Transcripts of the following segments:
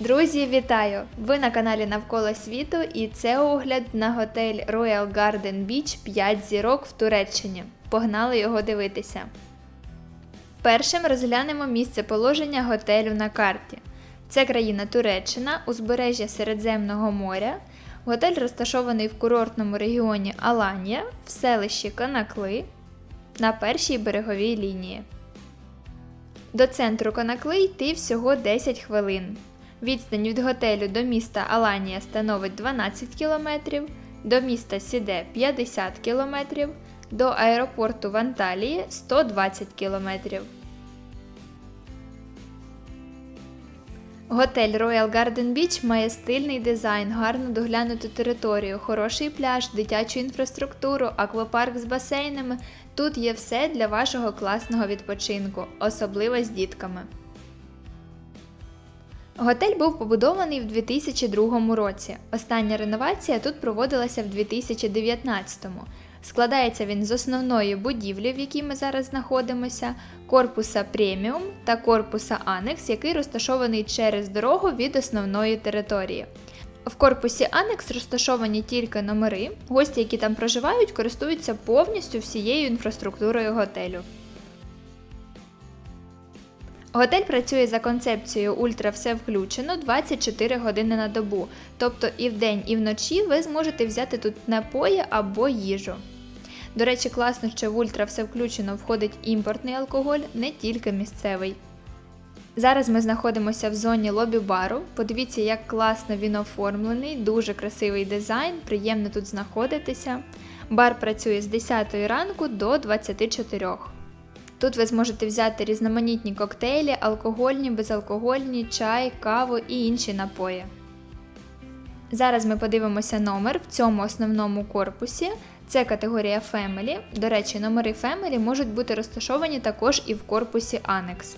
Друзі, вітаю! Ви на каналі Навколо світу і це огляд на готель Royal Garden Beach 5 зірок в Туреччині. Погнали його дивитися. Першим розглянемо місце положення готелю на карті. Це країна Туреччина, узбережжя Середземного моря. Готель розташований в курортному регіоні Аланія в селищі Канакли на першій береговій лінії. До центру Конакли йти всього 10 хвилин. Відстань від готелю до міста Аланія становить 12 км, до міста Сіде 50 км, до аеропорту в Анталії 120 км. Готель Royal Garden Beach має стильний дизайн, гарно доглянуту територію, хороший пляж, дитячу інфраструктуру, аквапарк з басейнами. Тут є все для вашого класного відпочинку, особливо з дітками. Готель був побудований в 2002 році. Остання реновація тут проводилася в 2019. Складається він з основної будівлі, в якій ми зараз знаходимося, корпуса преміум та корпуса Анекс, який розташований через дорогу від основної території. В корпусі Анекс розташовані тільки номери. Гості, які там проживають, користуються повністю всією інфраструктурою готелю. Готель працює за концепцією Ультра все включено 24 години на добу. Тобто і вдень, і вночі ви зможете взяти тут напої або їжу. До речі, класно, що в Ультра все включено входить імпортний алкоголь, не тільки місцевий. Зараз ми знаходимося в зоні лобі-бару. Подивіться, як класно він оформлений, дуже красивий дизайн, приємно тут знаходитися. Бар працює з 10 ранку до 24. Тут ви зможете взяти різноманітні коктейлі, алкогольні, безалкогольні, чай, каву і інші напої. Зараз ми подивимося номер в цьому основному корпусі. Це категорія Family. До речі, номери Family можуть бути розташовані також і в корпусі Annex.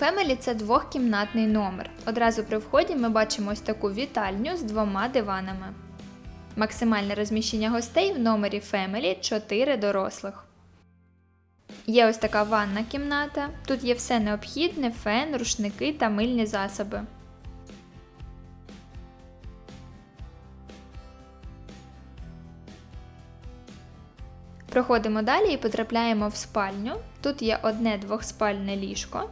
Family це двохкімнатний номер. Одразу при вході ми бачимо ось таку вітальню з двома диванами. Максимальне розміщення гостей в номері Family 4 дорослих. Є ось така ванна кімната. Тут є все необхідне: фен, рушники та мильні засоби. Проходимо далі і потрапляємо в спальню. Тут є одне двохспальне ліжко.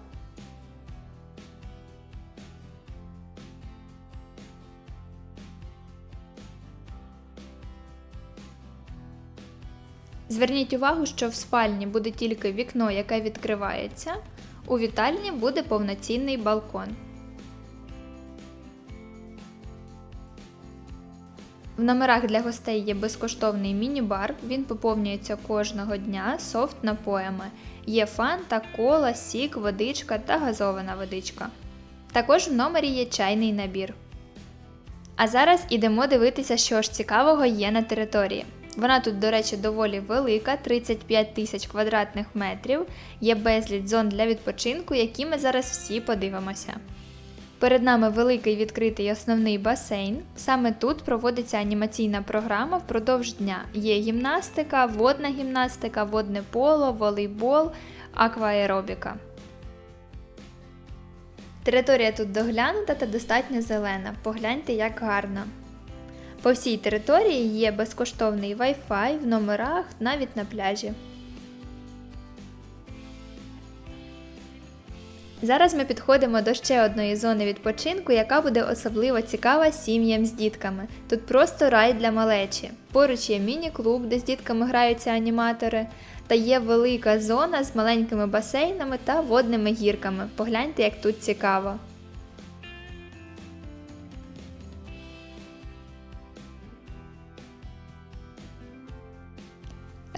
Зверніть увагу, що в спальні буде тільки вікно, яке відкривається. У вітальні буде повноцінний балкон. В номерах для гостей є безкоштовний міні-бар, він поповнюється кожного дня софт напоями. Є фанта, кола, сік, водичка та газована водичка. Також в номері є чайний набір. А зараз ідемо дивитися, що ж цікавого є на території. Вона тут, до речі, доволі велика, 35 тисяч квадратних метрів. Є безліч зон для відпочинку, які ми зараз всі подивимося. Перед нами великий відкритий основний басейн. Саме тут проводиться анімаційна програма впродовж дня. Є гімнастика, водна гімнастика, водне поло, волейбол, акваеробіка. Територія тут доглянута та достатньо зелена. Погляньте, як гарно. По всій території є безкоштовний Wi-Fi в номерах, навіть на пляжі. Зараз ми підходимо до ще одної зони відпочинку, яка буде особливо цікава сім'ям з дітками. Тут просто рай для малечі. Поруч є міні-клуб, де з дітками граються аніматори, та є велика зона з маленькими басейнами та водними гірками. Погляньте, як тут цікаво.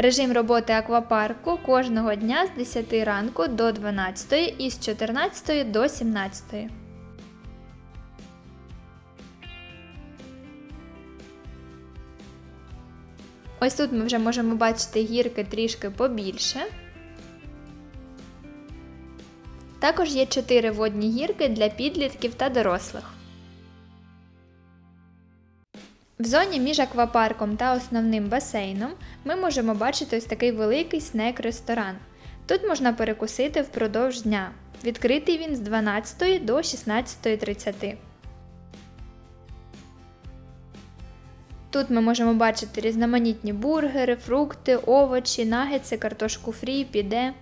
Режим роботи аквапарку кожного дня з 10 ранку до 12 і з 14 до 17. Ось тут ми вже можемо бачити гірки трішки побільше. Також є 4 водні гірки для підлітків та дорослих. В зоні між аквапарком та основним басейном ми можемо бачити ось такий великий снек-ресторан. Тут можна перекусити впродовж дня. Відкритий він з 12 до 16.30. Тут ми можемо бачити різноманітні бургери, фрукти, овочі, нагетси, картошку фрі, піде.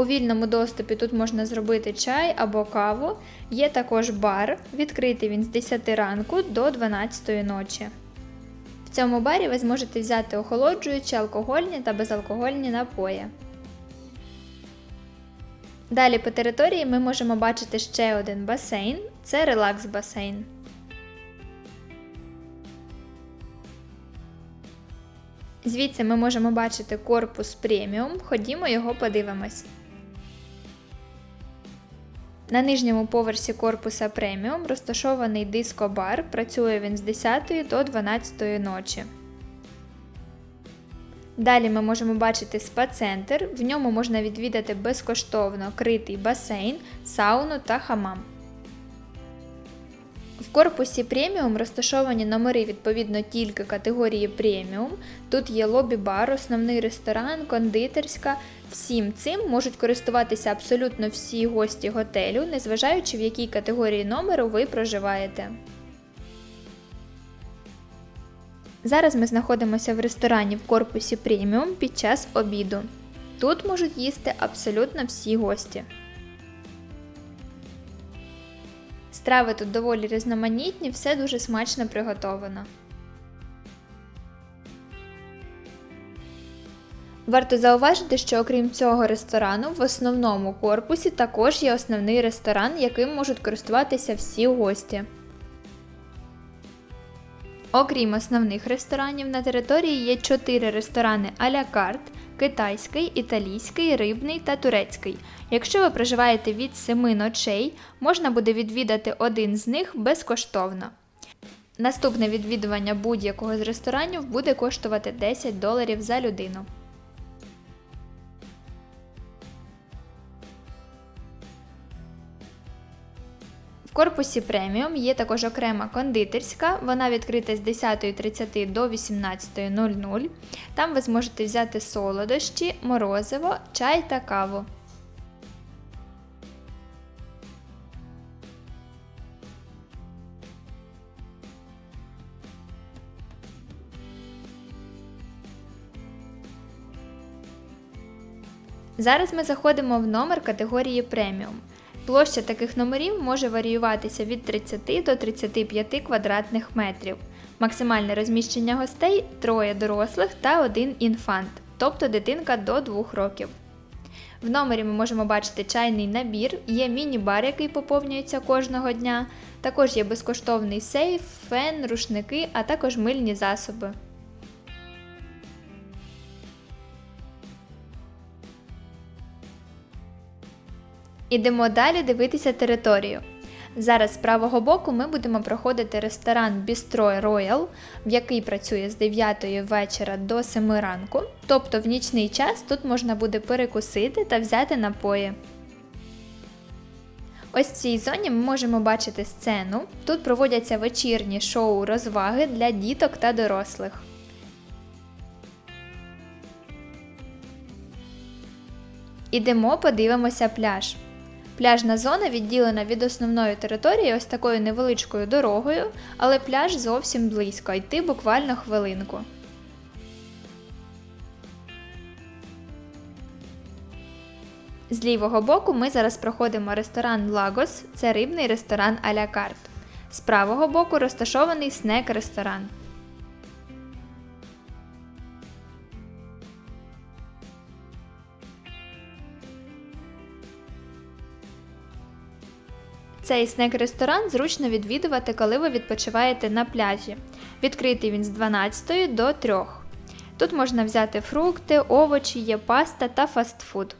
У вільному доступі тут можна зробити чай або каву. Є також бар, відкритий він з 10 ранку до 12 ночі. В цьому барі ви зможете взяти охолоджуючі, алкогольні та безалкогольні напої. Далі по території ми можемо бачити ще один басейн це релакс басейн. Звідси ми можемо бачити корпус преміум, ходімо його подивимось. На нижньому поверсі корпуса преміум розташований диско-бар, працює він з 10 до 12 ночі. Далі ми можемо бачити спа-центр, в ньому можна відвідати безкоштовно критий басейн, сауну та хамам. В корпусі преміум розташовані номери відповідно тільки категорії преміум. Тут є лобі-бар, основний ресторан, кондитерська. Всім цим можуть користуватися абсолютно всі гості готелю, незважаючи в якій категорії номеру ви проживаєте. Зараз ми знаходимося в ресторані в корпусі преміум під час обіду. Тут можуть їсти абсолютно всі гості. Страви тут доволі різноманітні, все дуже смачно приготовано. Варто зауважити, що окрім цього ресторану, в основному корпусі також є основний ресторан, яким можуть користуватися всі гості. Окрім основних ресторанів, на території є 4 ресторани а-ля карт, китайський, італійський, рибний та турецький. Якщо ви проживаєте від 7 ночей, можна буде відвідати один з них безкоштовно. Наступне відвідування будь-якого з ресторанів буде коштувати 10 доларів за людину. В корпусі преміум є також окрема кондитерська, вона відкрита з 10.30 до 18.00. Там ви зможете взяти солодощі, морозиво, чай та каву. Зараз ми заходимо в номер категорії преміум. Площа таких номерів може варіюватися від 30 до 35 квадратних метрів. Максимальне розміщення гостей троє дорослих та один інфант, тобто дитинка до 2 років. В номері ми можемо бачити чайний набір, є міні-бар, який поповнюється кожного дня. Також є безкоштовний сейф, фен, рушники, а також мильні засоби. Ідемо далі дивитися територію. Зараз з правого боку ми будемо проходити ресторан Bistro Royal, в який працює з 9 вечора до 7 ранку. Тобто в нічний час тут можна буде перекусити та взяти напої. Ось в цій зоні ми можемо бачити сцену. Тут проводяться вечірні шоу розваги для діток та дорослих. Ідемо подивимося пляж. Пляжна зона відділена від основної території ось такою невеличкою дорогою, але пляж зовсім близько, йти буквально хвилинку. З лівого боку ми зараз проходимо ресторан Лагос, це рибний ресторан а-ля карт. З правого боку розташований снек-ресторан. Цей снек-ресторан зручно відвідувати, коли ви відпочиваєте на пляжі. Відкритий він з 12 до 3. Тут можна взяти фрукти, овочі, є паста та фастфуд.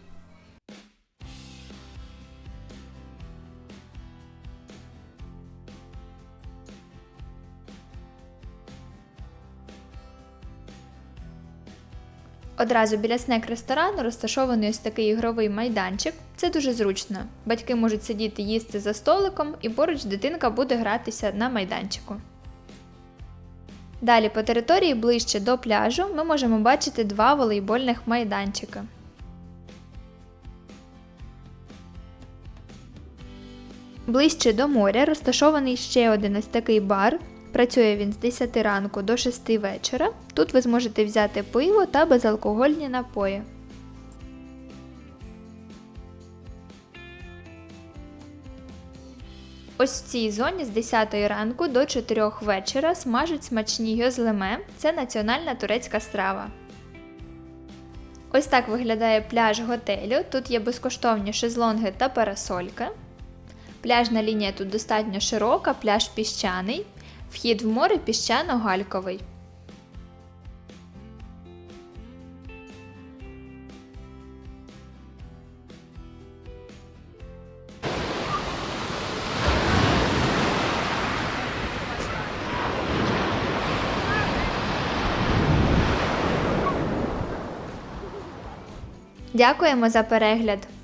Одразу біля снек-ресторану розташований ось такий ігровий майданчик. Це дуже зручно. Батьки можуть сидіти їсти за столиком, і поруч дитинка буде гратися на майданчику. Далі по території ближче до пляжу ми можемо бачити два волейбольних майданчика. Ближче до моря розташований ще один ось такий бар. Працює він з 10 ранку до 6 вечора. Тут ви зможете взяти пиво та безалкогольні напої. Ось в цій зоні з 10 ранку до 4 вечора смажуть смачні гьозлеме. Це національна турецька страва. Ось так виглядає пляж готелю. Тут є безкоштовні шезлонги та парасолька. Пляжна лінія тут достатньо широка, пляж піщаний. Вхід в море піщано-гальковий. Дякуємо за перегляд.